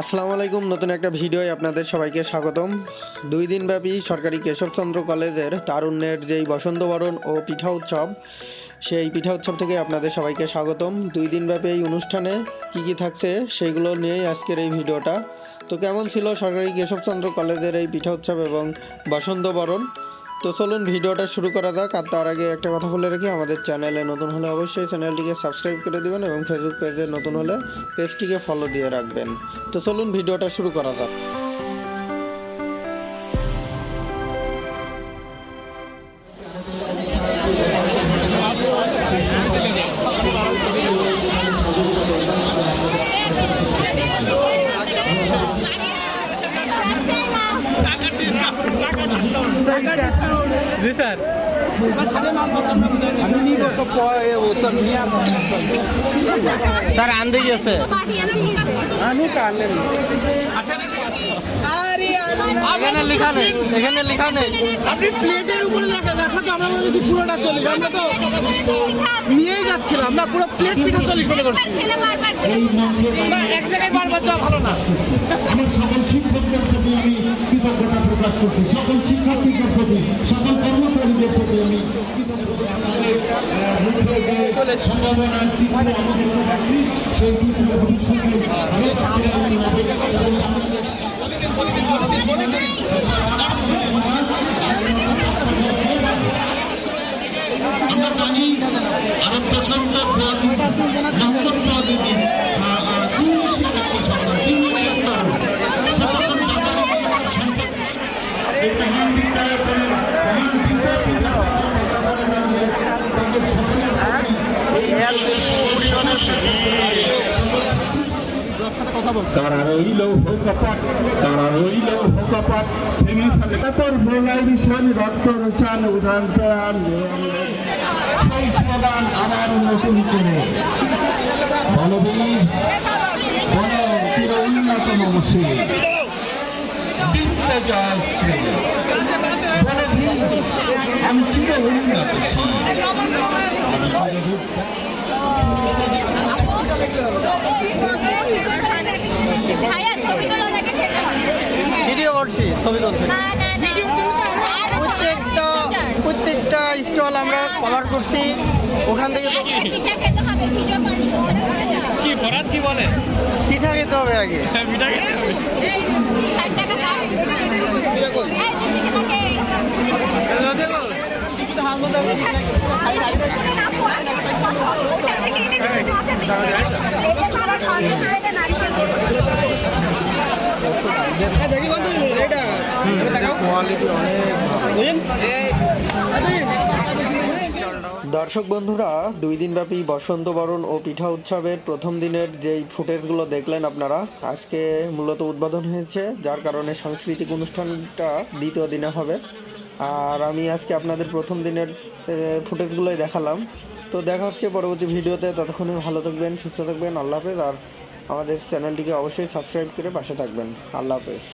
আসসালামু আলাইকুম, নতুন একটা ভিডিওয় আপনাদের সবাইকে স্বাগতম। দুই দিনব্যাপী সরকারি কেশবচন্দ্র কলেজের তারুণ্যের যেই বসন্ত বরণ ও পিঠা উৎসব, সেই পিঠা উৎসব থেকে আপনাদের সবাইকে স্বাগতম। দুই দিনব্যাপী এই অনুষ্ঠানে কি কি থাকছে সেইগুলো নিয়েই আজকের এই ভিডিওটা। তো কেমন ছিল সরকারি কেশবচন্দ্র কলেজের এই পিঠা উৎসব এবং বসন্ত বরণ? তো চলুন ভিডিওটা শুরু করা যাক, আর তার আগে একটা কথা বলে রাখি, আমাদের চ্যানেলে নতুন হলে অবশ্যই চ্যানেলটিকে সাবস্ক্রাইব করে দেবেন এবং ফেসবুক পেজে নতুন হলে পেজটিকে ফলো দিয়ে রাখবেন। তো চলুন ভিডিওটা শুরু করা যাক। জি স্যার। স্যার আনতে গেছে। এখানে লেখা নেই এখানে লেখা নেই। আপনি প্লেটের উপরে আমরা মনে করছি নিয়েই যাচ্ছিলাম না, পুরো প্লেট পিঠা চল্লিশ মনে করছি না, এক জায়গায় বারবার যাওয়া ভালো না। সকল আরও প্রচণ্ড তারা রইল ভোগপাট তারা রইল ভেঙে ফেলে। তোর ভোলাই ভীষণ রক্ত রোচান উড়ান প্রাণ সেই স্লোগান আবার নতুন করে। আমি চির উন্নত ভাইয়া ছবি তোলা নাকি খেতে হবে করছি ছবি তুলছি প্রত্যেকটা প্রত্যেকটা স্টল আমরা কভার করছি ওখান থেকে পিঠা খেতে হবে কি কি বলে পিঠা খেতে আগে পিঠা খেতে হবে ষাট টাকা পার এই যে পিঠা থাকে দেখি বন্ধু এটা কোয়ালিটি অনেক দর্শক বন্ধুরা দুই দিনব্যাপী বসন্ত বরণ ও পিঠা উৎসবের প্রথম দিনের যেই ফুটেজগুলো দেখলেন আপনারা আজকে মূলত উদ্বোধন হয়েছে যার কারণে সাংস্কৃতিক অনুষ্ঠানটা দ্বিতীয় দিনে হবে। আর আমি আজকে আপনাদের প্রথম দিনের ফুটেজগুলোই দেখালাম। তো দেখা হচ্ছে পরবর্তী ভিডিওতে ততক্ষণে ভালো থাকবেন সুস্থ থাকবেন আল্লাহ হাফেজ। আর আমাদের চ্যানেলটিকে অবশ্যই সাবস্ক্রাইব করে পাশে থাকবেন। আল্লাহ হাফেজ।